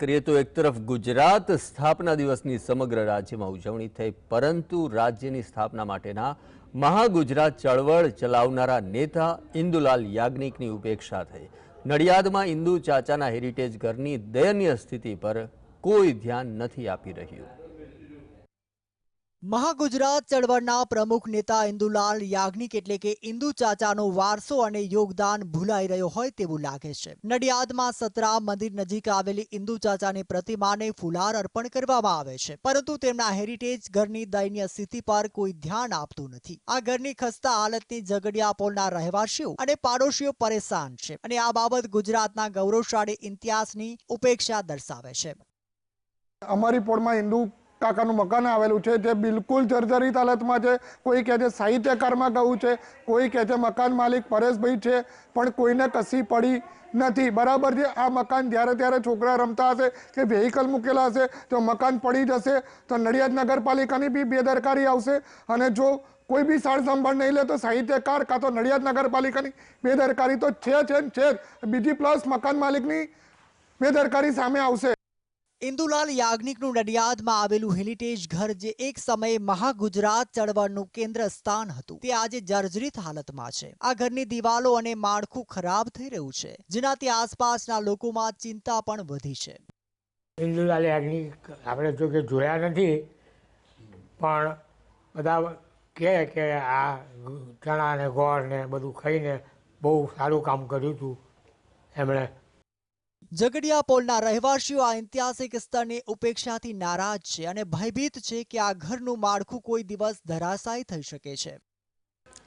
કરીએ તો એક તરફ ગુજરાત સ્થાપના દિવસની સમગ્ર રાજ્યમાં ઉજવણી થઈ, પરંતુ રાજ્યની સ્થાપના માટેના મહાગુજરાત ચળવળ ચલાવનારા નેતા ઇન્દુલાલ યાજ્ઞિકની ઉપેક્ષા થઈ. નડિયાદમાં ઇન્દુ ચાચાના હેરિટેજ ઘરની દયનીય સ્થિતિ પર કોઈ ધ્યાન નથી આપી રહ્યું. મહાગુજરાત ચળવળના પ્રમુખ નેતા ઇન્દુલાલ યાજ્ઞિક એટલે કે ઇન્દુ ચાચાનો વારસો અને યોગદાન ભૂલાઈ રહ્યો હોય તેવું લાગે છે. નડિયાદમાં સતરામ મંદિર નજીક આવેલી ઇન્દુ ચાચાની પ્રતિમાને ફુલાર અર્પણ કરવામાં આવે છે. પરંતુ તેમના હેરિટેજ ઘરની દયનીય સ્થિતિ પર કોઈ ધ્યાન આપતું નથી. આ ઘરની ખસ્તા હાલતની ઝઘડિયા પોલના રહેવાસીઓ અને પાડોશીઓ પરેશાન છે અને આ બાબત ગુજરાતના ગૌરવશાળી ઇતિહાસની ઉપેક્ષા દર્શાવે છે. અમારી પોળમાં હિન્દુ કાકાનું મકાન આવેલું છે, જે બિલકુલ જર્જરિત હાલતમાં છે. કોઈ કહે છે સાહિત્યકારમાં ગયું છે, કોઈ કહે છે મકાન માલિક પરેશભાઈ છે, પણ કોઈને કશી પડી નથી. બરાબર છે, આ મકાન જ્યારે ત્યારે છોકરા રમતા હશે કે વેહિકલ મૂકેલા હશે, તો મકાન પડી જશે, તો નડિયાદ નગરપાલિકાની બી બેદરકારી આવશે. અને જો કોઈ બી સાર સંભાળ નહીં લે તો સાહિત્યકાર કાં તો નડિયાદ નગરપાલિકાની બેદરકારી તો છે છે છે બીજી પ્લસ મકાન માલિકની બેદરકારી સામે આવશે. ઇન્દુલાલ યાજ્ઞિકનું નડિયાદમાં આવેલું હેરિટેજ ઘર જે એક સમયે મહાગુજરાત ચળવળનું કેન્દ્ર સ્થાન હતું, તે આજે જર્જરિત હાલતમાં છે. આ ઘરની દિવાલો અને માળખું ખરાબ થઈ રહ્યું છે, જેનાથી આસપાસના લોકોમાં ચિંતા પણ વધી છે. ઇન્દુલાલ યાજ્ઞિક આપણે જો કે જોયા નથી, પણ બધા કહે કે આ ચણા ને ગોળ ને બધું ખાઈને બહુ સારું કામ કર્યું હતું. એમણે ઝઘડિયા પોલના રહેવાસીઓ આ ઐતિહાસિક સ્થળની ઉપેક્ષાથી નારાજ છે અને ભયભીત છે કે આ ઘરનું માળખું કોઈ દિવસ ધરાશાયી થઈ શકે છે.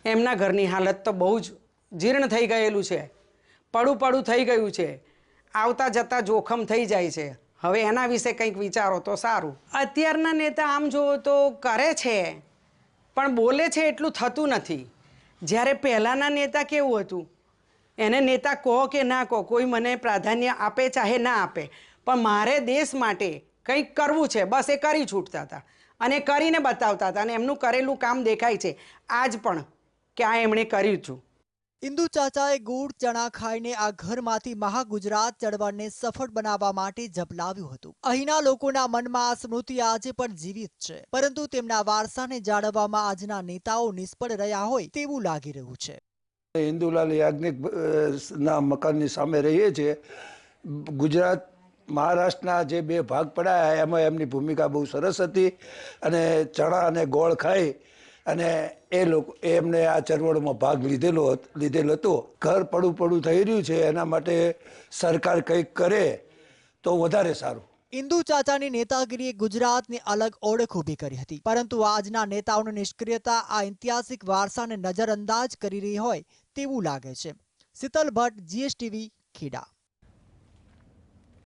એમના ઘરની હાલત તો બહુ જ જીર્ણ થઈ ગયેલું છે. પડું પડું થઈ ગયું છે. આવતા જતા જોખમ થઈ જાય છે. હવે એના વિશે કંઈક વિચારો તો સારું. અત્યારના નેતા આમ જુઓ તો કરે છે, પણ બોલે છે એટલું થતું નથી. જ્યારે પહેલાંના નેતા કેવું હતું? એને નેતા કહો કે ના કહો, કોઈ મને પ્રાધાન્ય આપે ચાહે ના આપે. પણ મારે દેશ માટે કંઈક કરવું છે. બસ એ કરી છૂટતા હતા અને કરીને બતાવતા હતા અને એમનું કરેલું કામ દેખાય છે. આજ પણ કે આ એમણે કર્યું છું. ઇન્દુ ચાચાએ ગુડ ચણા ખાઈને આ ઘરમાંથી મહાગુજરાત ચળવળને સફળ બનાવવા માટે ઝપલાવ્યું હતું. અહીંના લોકોના મનમાં આ સ્મૃતિ આજે પણ જીવિત છે. પરંતુ તેમના વારસાને જાળવવામાં આજના નેતાઓ નિષ્ફળ રહ્યા હોય તેવું લાગી રહ્યું છે. હિન્દુલાલ યાજ્ઞિક ના, મકાનની સામે રહીએ છીએ. ગુજરાત, મહારાષ્ટ્રના જે બે ભાગ પડાયા એમાં એમની ભૂમિકા બહુ સરસ હતી અને ચણા અને ગોળ ખાઈ અને એ લોકો, એમને આ ચળવળમાં ભાગ લીધેલો લીધેલો હતો. ઘર પડું પડું થઈ રહ્યું છે, એના માટે સરકાર કંઈક કરે તો વધારે સારું. ઇન્દુ ચાચાની નેતાગીરીએ ગુજરાતની અલગ ઓળખ ઊભી કરી હતી. પરંતુ આજના નેતાઓની નિષ્ક્રિયતા આ ઐતિહાસિક વારસાને નજરઅંદાજ કરી રહી હોય તેવું લાગે છે. શીતલ ભટ્ટ જીએસટીવી ખેડા.